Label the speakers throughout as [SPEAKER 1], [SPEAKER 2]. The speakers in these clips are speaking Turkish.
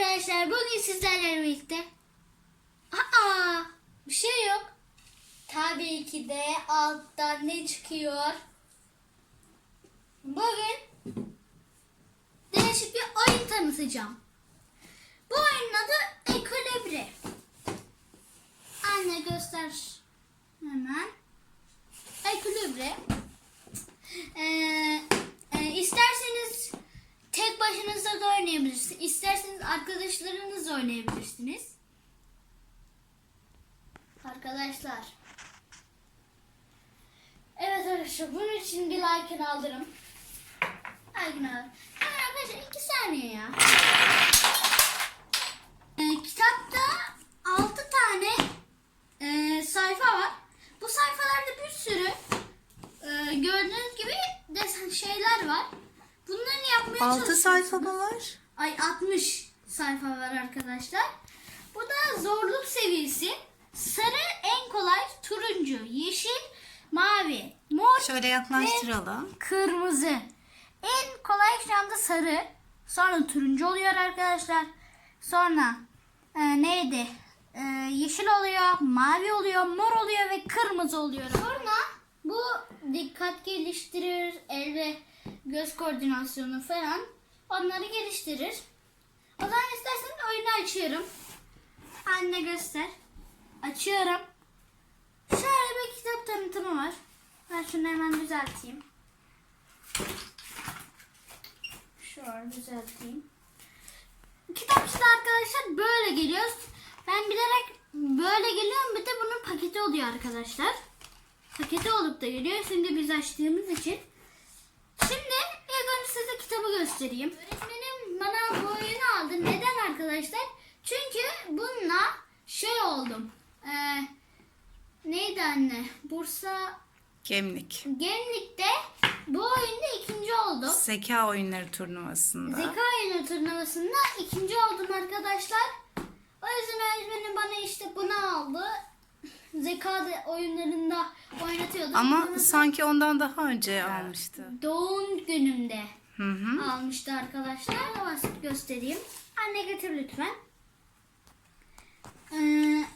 [SPEAKER 1] arkadaşlar bugün sizlerle birlikte Aa bir şey yok. Tabii ki de alttan ne çıkıyor? Bugün değişik bir oyun tanıtacağım. Bu oyunun adı Ekolibre. Anne göster hemen. Ekolibre. Ee, e, isterseniz tek başınıza da oynayabilirsiniz. İsterseniz arkadaşlarınızla oynayabilirsiniz. Arkadaşlar. Evet arkadaşlar bunun için bir like alırım. Like alırım. Hemen arkadaşlar iki saniye ya. Ee, kitapta altı tane e, sayfa var. Bu sayfalarda bir sürü e, gördüğünüz gibi desen şeyler var. Bunların yapmaya
[SPEAKER 2] 6
[SPEAKER 1] çalışıyorsunuz.
[SPEAKER 2] sayfa mı var?
[SPEAKER 1] Ay 60 sayfa var arkadaşlar. Bu da zorluk seviyesi. Sarı en kolay, turuncu, yeşil, mavi, mor,
[SPEAKER 2] Şöyle yaklaştıralım.
[SPEAKER 1] kırmızı. En kolay şu anda sarı. Sonra turuncu oluyor arkadaşlar. Sonra e, neydi? E, yeşil oluyor, mavi oluyor, mor oluyor ve kırmızı oluyor. Sonra bu dikkat geliştirir, el ve göz koordinasyonu falan onları geliştirir. O zaman isterseniz oyunu açıyorum. Anne göster. Açıyorum. Şöyle bir kitap tanıtımı var. Ben şunu hemen düzelteyim. Şöyle düzelteyim. Kitap işte arkadaşlar böyle geliyor. Ben bilerek böyle geliyorum. Bir de bunun paketi oluyor arkadaşlar. Paketi olup da geliyor. Şimdi biz açtığımız için. Şimdi ilk önce size kitabı göstereyim. Öğretmenim bana bu oyunu aldı. Neden arkadaşlar? Çünkü bununla şey oldum. Ee, neydi anne? Bursa
[SPEAKER 2] Gemlik.
[SPEAKER 1] Gemlik'te bu oyunda ikinci oldum.
[SPEAKER 2] Zeka oyunları turnuvasında.
[SPEAKER 1] Zeka oyunu turnuvasında ikinci oldum arkadaşlar. O yüzden öğretmenim bana işte bunu aldı. Zeka oyunlarında oynatıyordu.
[SPEAKER 2] Ama
[SPEAKER 1] Bunu
[SPEAKER 2] sanki ondan daha önce almıştı.
[SPEAKER 1] doğum günümde
[SPEAKER 2] Hı hı.
[SPEAKER 1] almıştı arkadaşlar. Basit göstereyim. Anne getir lütfen. Ee,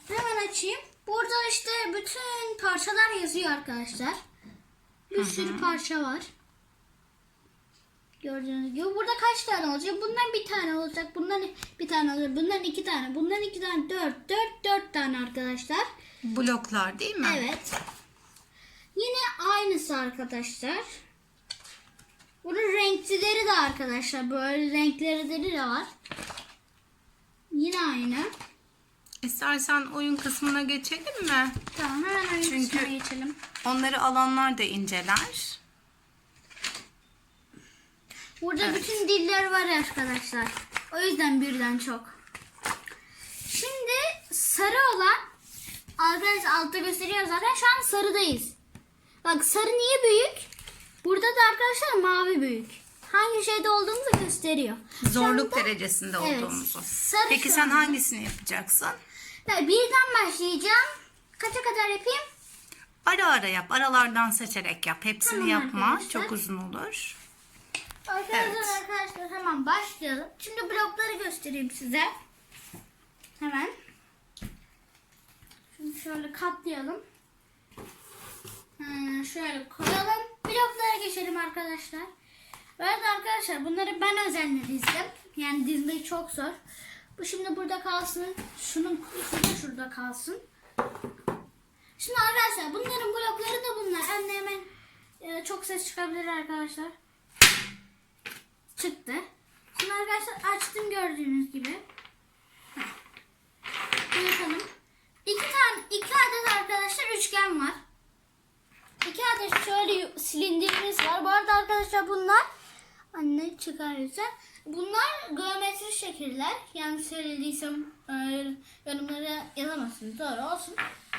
[SPEAKER 1] hemen açayım. Burada işte bütün parçalar yazıyor arkadaşlar. Bir sürü parça var. Gördüğünüz gibi burada kaç tane olacak? Bundan bir tane olacak. Bundan bir tane olacak. Bundan iki tane. Bundan iki tane. Dört. Dört. Dört tane arkadaşlar.
[SPEAKER 2] Bloklar değil mi?
[SPEAKER 1] Evet. Yine aynısı arkadaşlar. Bunun renklileri de arkadaşlar. Böyle renkleri de var. Yine aynı.
[SPEAKER 2] İstersen oyun kısmına geçelim mi?
[SPEAKER 1] Tamam hemen oyun
[SPEAKER 2] Çünkü-
[SPEAKER 1] kısmına geçelim.
[SPEAKER 2] Onları alanlar da inceler.
[SPEAKER 1] Burada
[SPEAKER 2] Evet.
[SPEAKER 1] bütün diller var arkadaşlar. O yüzden birden çok. Şimdi sarı olan arkadaşlar altta gösteriyor zaten. Şu an sarıdayız. Bak sarı niye büyük? Burada da arkadaşlar mavi büyük. Hangi şeyde olduğumuzu gösteriyor.
[SPEAKER 2] Zorluk
[SPEAKER 1] anda-
[SPEAKER 2] derecesinde
[SPEAKER 1] Evet.
[SPEAKER 2] olduğumuzu.
[SPEAKER 1] Sarı
[SPEAKER 2] Peki sen
[SPEAKER 1] anda.
[SPEAKER 2] hangisini yapacaksın?
[SPEAKER 1] Ya birden başlayacağım. Kaça kadar yapayım?
[SPEAKER 2] Ara ara yap. Aralardan seçerek yap. Hepsini
[SPEAKER 1] Tamam
[SPEAKER 2] yapma.
[SPEAKER 1] arkadaşlar.
[SPEAKER 2] Çok uzun olur.
[SPEAKER 1] Arkadaşlar
[SPEAKER 2] Evet.
[SPEAKER 1] arkadaşlar hemen başlayalım. Şimdi blokları göstereyim size. Hemen. Şunu şöyle katlayalım. Ha, şöyle koyalım. Bloklara geçelim arkadaşlar. Bu arkadaşlar bunları ben özenle dizdim. Yani dizmeyi çok zor. Bu şimdi burada kalsın. Şunun kutusu da şurada kalsın. Şimdi arkadaşlar bunların blokları da bunlar. Anne hemen e, çok ses çıkabilir arkadaşlar çıktı. Şimdi arkadaşlar açtım gördüğünüz gibi. Bakalım. İki tane, iki adet arkadaşlar üçgen var. İki adet şöyle silindirimiz var. Bu arada arkadaşlar bunlar anne çıkarırsa bunlar geometri şekiller. Yani söylediysem e, yorumlara yazamazsınız. Doğru olsun.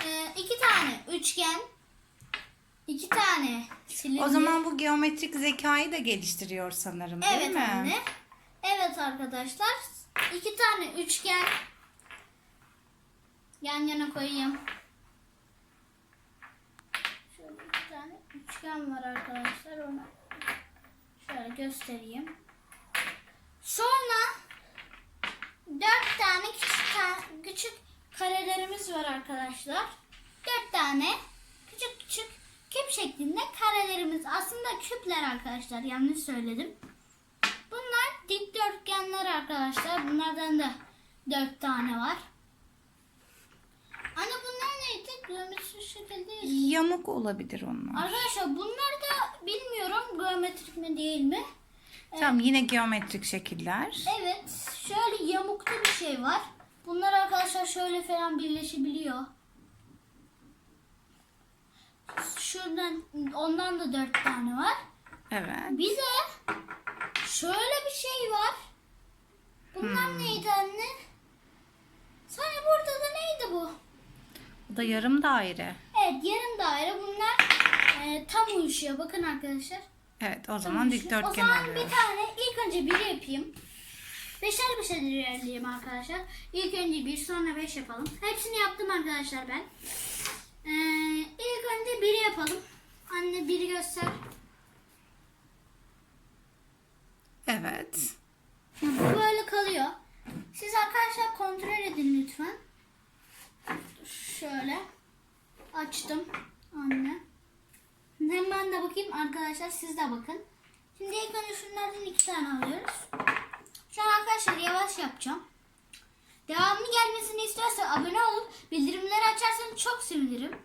[SPEAKER 1] E, iki tane üçgen. iki tane silindir.
[SPEAKER 2] O zaman bu geometrik zekayı da geliştiriyor sanırım değil
[SPEAKER 1] Evet
[SPEAKER 2] mi?
[SPEAKER 1] anne. Evet arkadaşlar. iki tane üçgen yan yana koyayım. üçgen var arkadaşlar. Onu şöyle göstereyim. Sonra dört tane küçük, küçük karelerimiz var arkadaşlar. Dört tane küçük küçük küp şeklinde karelerimiz. Aslında küpler arkadaşlar. Yanlış söyledim. Bunlar dikdörtgenler arkadaşlar. Bunlardan da dört tane var. Geometrik şekilde.
[SPEAKER 2] Yamuk olabilir onlar.
[SPEAKER 1] Arkadaşlar bunlar da bilmiyorum geometrik mi değil mi?
[SPEAKER 2] Tamam yine geometrik şekiller.
[SPEAKER 1] Evet. Şöyle yamuklu bir şey var. Bunlar arkadaşlar şöyle falan birleşebiliyor. Şuradan ondan da dört tane var.
[SPEAKER 2] Evet.
[SPEAKER 1] Bir de şöyle bir şey var. Bunlar neydi anne? Sana burada da neydi bu?
[SPEAKER 2] Bu da yarım daire.
[SPEAKER 1] Evet yarım daire bunlar e, tam uyuşuyor. Bakın arkadaşlar.
[SPEAKER 2] Evet o zaman dikdörtgen
[SPEAKER 1] O zaman
[SPEAKER 2] oluyor.
[SPEAKER 1] bir tane ilk önce bir yapayım. Beşer beşer ilerleyelim arkadaşlar. İlk önce bir sonra beş yapalım. Hepsini yaptım arkadaşlar ben. Ee, ilk önce biri yapalım. Anne biri göster.
[SPEAKER 2] Evet.
[SPEAKER 1] Bu böyle kalıyor. Siz arkadaşlar kontrol edin lütfen. Şöyle. Açtım. Anne. Hem ben de bakayım arkadaşlar siz de bakın. Şimdi ilk önce şunlardan iki tane alıyoruz. Şu an arkadaşlar yavaş yapacağım. Devamlı gelmesini istiyorsa abone olup bildirimleri açarsanız çok sevinirim.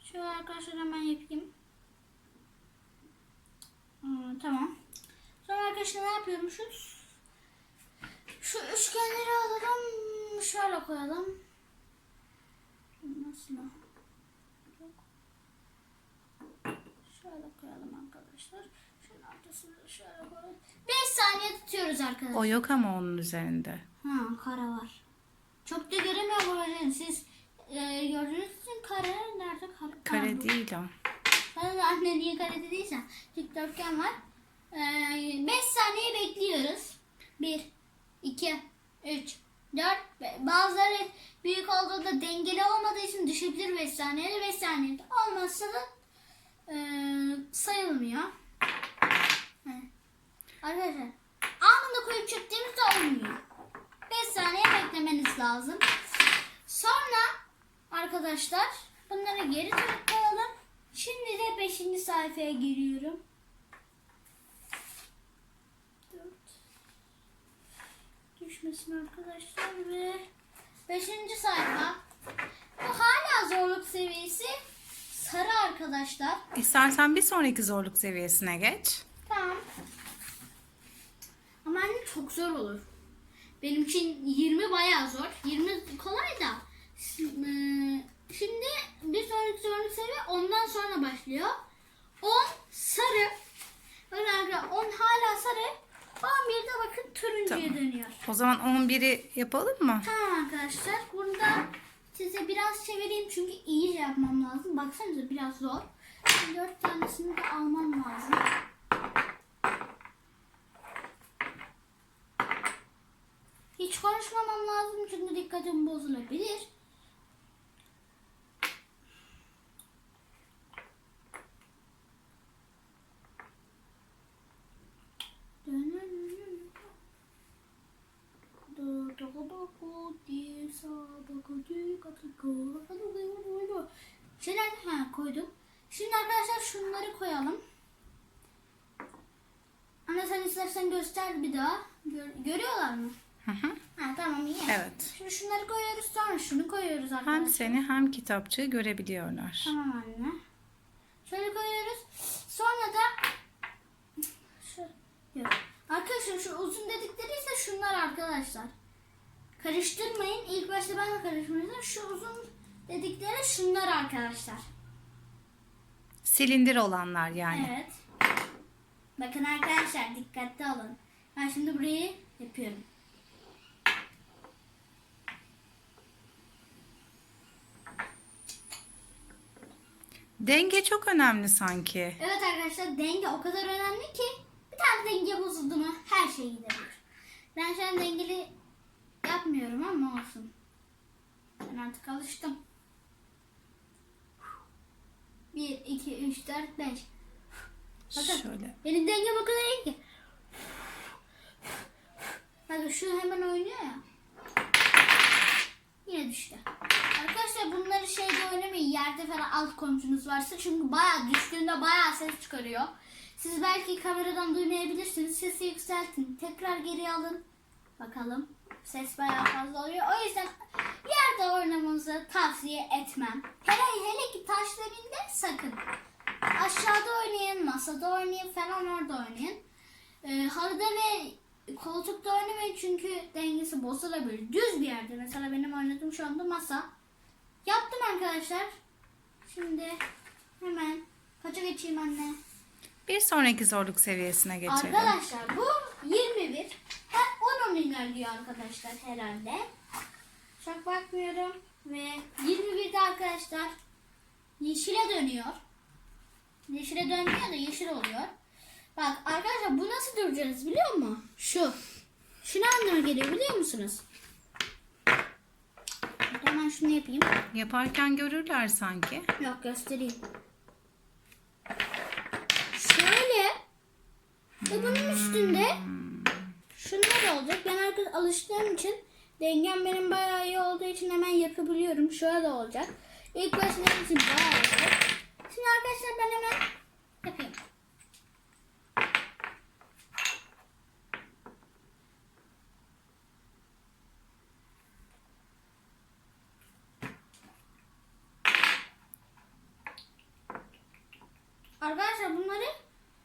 [SPEAKER 1] Şöyle arkadaşlar hemen yapayım. Hmm, tamam. Sonra arkadaşlar ne yapıyorum? Şu, şu üçgenleri alalım. Şöyle koyalım. Nasıl? Şöyle koyalım arkadaşlar. Şunun ortasını şöyle koyalım. 5 saniye tutuyoruz arkadaşlar.
[SPEAKER 2] O yok ama onun üzerinde.
[SPEAKER 1] Ha kara var. Çok da göremiyor bu Siz e, gördüğünüz için kare nerede? Kare,
[SPEAKER 2] Kare değil o.
[SPEAKER 1] Bana da anne niye kare dediysen dikdörtgen var. 5 saniye bekliyoruz. 1, 2, 3, 4. Bazıları büyük olduğunda dengeli olmadığı için düşebilir 5 saniyede. 5 saniyede olmazsa da e, sayılmıyor. Arkadaşlar anında koyup çektiğimizde olmuyor. 5 saniye beklemeniz lazım. Sonra arkadaşlar bunları geri koyalım. Şimdi de 5. sayfaya giriyorum. 4 Düşmesin arkadaşlar ve 5. sayfa. Bu hala zorluk seviyesi sarı arkadaşlar.
[SPEAKER 2] İstersen bir sonraki zorluk seviyesine geç.
[SPEAKER 1] Tamam. Ama anne çok zor olur. Benim için 20 bayağı zor. 20 kolay da. Şimdi şimdi bir sonraki zorluk seviye ondan sonra başlıyor. 10 sarı. Arkadaşlar 10 hala sarı. 11'de bakın turuncuya
[SPEAKER 2] Tamam.
[SPEAKER 1] dönüyor.
[SPEAKER 2] O zaman 11'i yapalım mı?
[SPEAKER 1] Tamam arkadaşlar. Burada size biraz çevireyim çünkü iyice yapmam lazım. Baksanıza biraz zor. Şimdi 4 tanesini de almam lazım. Hiç konuşmamam lazım çünkü dikkatim bozulabilir. Şeyler ha koydum. Şimdi arkadaşlar şunları koyalım. Anne sen istersen göster bir daha. Gör- görüyorlar mı?
[SPEAKER 2] Hı hı.
[SPEAKER 1] Ha tamam iyi.
[SPEAKER 2] Evet.
[SPEAKER 1] Şimdi şunları koyuyoruz sonra şunu koyuyoruz
[SPEAKER 2] Hem
[SPEAKER 1] arkadaşlar.
[SPEAKER 2] seni hem kitapçığı görebiliyorlar.
[SPEAKER 1] Tamam anne. Şöyle koyuyoruz. Sonra da şu yok. Arkadaşlar şu uzun dedikleri ise şunlar arkadaşlar. Karıştırmayın. İlk başta ben de karıştırmayacağım. Şu uzun dedikleri şunlar arkadaşlar.
[SPEAKER 2] Silindir olanlar yani.
[SPEAKER 1] Evet. Bakın arkadaşlar dikkatli olun. Ben şimdi burayı yapıyorum.
[SPEAKER 2] Denge çok önemli sanki.
[SPEAKER 1] Evet arkadaşlar denge o kadar önemli ki bir tane denge bozuldu mu her şey gidebilir. Ben şu an dengeli yapmıyorum ama olsun. Ben artık alıştım. 1, 2, 3, 4, 5. Bakın.
[SPEAKER 2] Şöyle.
[SPEAKER 1] Benim dengem o kadar iyi ki. Bakın şu hemen oynuyor ya. Yine düştü. Arkadaşlar bunları şeyde oynamayın. Yerde falan alt komşunuz varsa. Çünkü bayağı düştüğünde bayağı ses çıkarıyor. Siz belki kameradan duymayabilirsiniz. Sesi yükseltin. Tekrar geri alın. Bakalım. Ses bayağı fazla oluyor. O yüzden yerde oynamanızı tavsiye etmem. Hele hele ki taşla binde sakın. Aşağıda oynayın, masada oynayın falan orada oynayın. Ee, halıda ve koltukta oynamayın çünkü dengesi bozulabilir. Düz bir yerde. Mesela benim oynadığım şu anda masa. Yaptım arkadaşlar. Şimdi hemen kaça geçeyim anne?
[SPEAKER 2] Bir sonraki zorluk seviyesine geçelim.
[SPEAKER 1] Arkadaşlar bu 21. Ha 10 ilerliyor arkadaşlar herhalde. Çok bakmıyorum. Ve 21'de arkadaşlar yeşile dönüyor. Yeşile dönmüyor da yeşil oluyor. Bak arkadaşlar bu nasıl duracağız biliyor musun? Şu. Şu ne anlama geliyor biliyor musunuz? Hemen şunu yapayım.
[SPEAKER 2] Yaparken görürler sanki.
[SPEAKER 1] Yok göstereyim. Şöyle. Ve bunun üstünde şunlar olacak. Ben artık alıştığım için dengem benim bayağı iyi olduğu için hemen yapabiliyorum. Şöyle olacak. İlk başta benim için bayağı iyi. Şimdi arkadaşlar ben hemen yapayım. Arkadaşlar bunları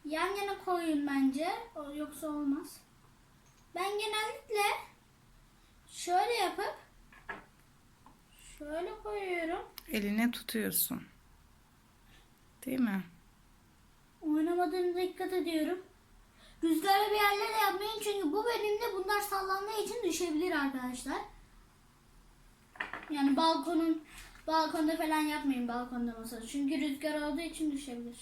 [SPEAKER 1] yan yana koyun bence. Yoksa olmaz. Ben genellikle şöyle yapıp şöyle koyuyorum.
[SPEAKER 2] Eline tutuyorsun. Değil mi?
[SPEAKER 1] Oynamadığınıza dikkat ediyorum. Rüzgarlı bir yerlere yapmayın çünkü bu bölümde bunlar sallandığı için düşebilir arkadaşlar. Yani balkonun balkonda falan yapmayın balkonda masada. Çünkü rüzgar olduğu için düşebilir.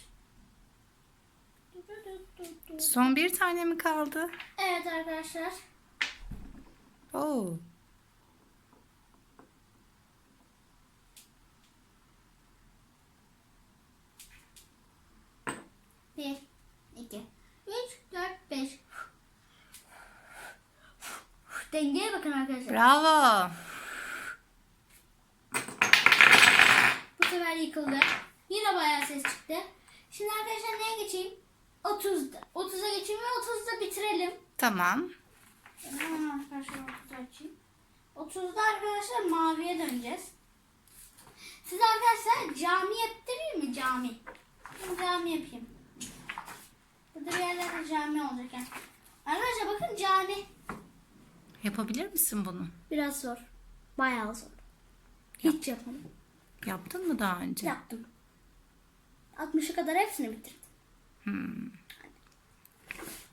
[SPEAKER 2] Son bir tane mi kaldı?
[SPEAKER 1] Evet arkadaşlar.
[SPEAKER 2] Oo.
[SPEAKER 1] Bir, iki, üç, dört, beş. Dengeye bakın arkadaşlar.
[SPEAKER 2] Bravo.
[SPEAKER 1] Bu sefer yıkıldı. Yine bayağı ses çıktı. Şimdi arkadaşlar neye geçeyim? 30'da. 30'a geçeyim ve 30'da bitirelim.
[SPEAKER 2] Tamam.
[SPEAKER 1] Hemen arkadaşlar 30'u açayım. 30'da arkadaşlar maviye döneceğiz. Siz arkadaşlar cami yaptırayım mı cami? Şimdi cami yapayım. Burada bir yerlerde cami olacak yani. Arkadaşlar bakın cami.
[SPEAKER 2] Yapabilir misin bunu?
[SPEAKER 1] Biraz zor. Bayağı zor. Hiç yapmadım.
[SPEAKER 2] Yaptın mı daha önce?
[SPEAKER 1] Yaptım. 60'a kadar hepsini bitirdim.
[SPEAKER 2] Hmm.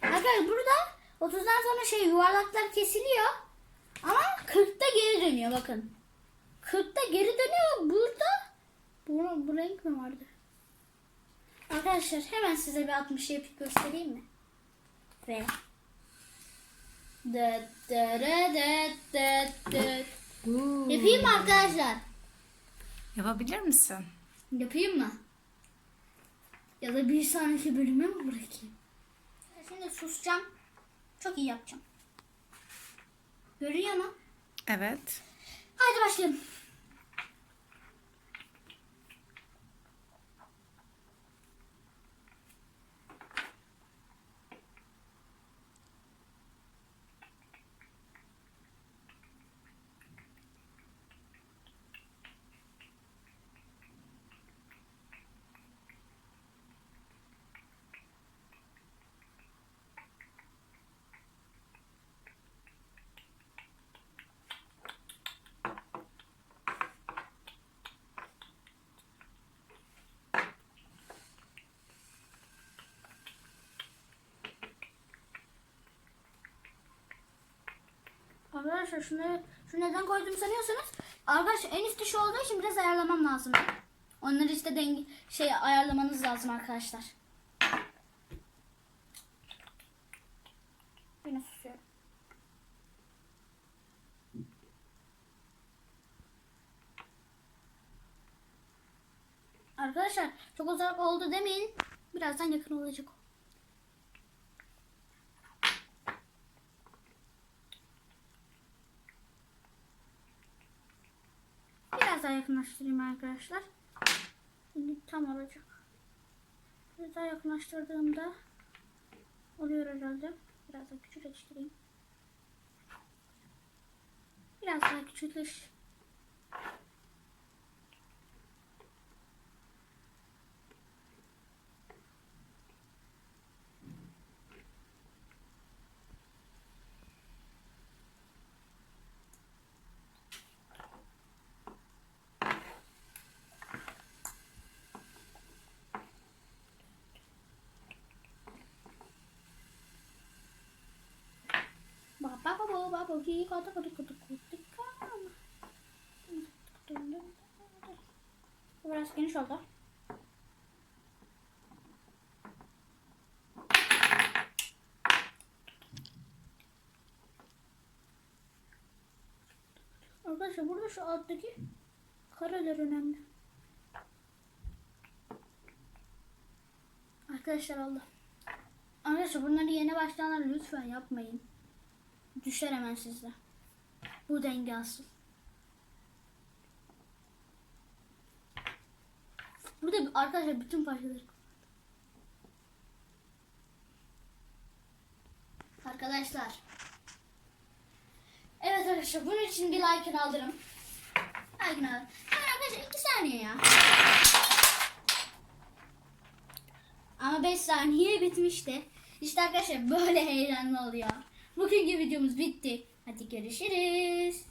[SPEAKER 1] Arkadaşlar burada 30'dan sonra şey yuvarlaklar kesiliyor. Ama 40'ta geri dönüyor bakın. 40'ta geri dönüyor. Burada bu, bu renk mi vardı? Arkadaşlar hemen size bir 60 yapıp göstereyim mi? Ve Dıt dırı dıt dıt dıt. Yapayım mı arkadaşlar?
[SPEAKER 2] Yapabilir misin?
[SPEAKER 1] Yapayım mı? Ya da bir sonraki bölüme mi bırakayım? Şimdi susacağım. Çok iyi yapacağım. Görüyor mu?
[SPEAKER 2] Evet.
[SPEAKER 1] Hadi başlayalım. Arkadaşlar şunu, şunu neden koydum sanıyorsanız arkadaşlar en üstte şu olduğu için biraz ayarlamam lazım. Onları işte denge, şey ayarlamanız lazım arkadaşlar. Yine susuyorum. Arkadaşlar çok uzak oldu demeyin. Birazdan yakın olacak o. Birazdan daha yakınlaştırayım arkadaşlar. Şimdi tam olacak. Biraz daha yakınlaştırdığımda oluyor herhalde. Biraz daha küçülteyim. Biraz daha Baba baba baba ki kata kata kata kata Bu biraz geniş oldu. Arkadaşlar burada şu alttaki kareler önemli. Arkadaşlar Allah. Arkadaşlar bunları yeni başlayanlar lütfen yapmayın. Düşer hemen sizde. Bu denge asıl. Burada arkadaşlar bütün parçaları Arkadaşlar. Evet arkadaşlar bunun için bir like alırım. Like alırım. Arkadaşlar 2 saniye ya. Ama 5 saniye bitmişti. İşte arkadaşlar böyle heyecanlı oluyor. Bugünkü videomuz bitti. Hadi görüşürüz.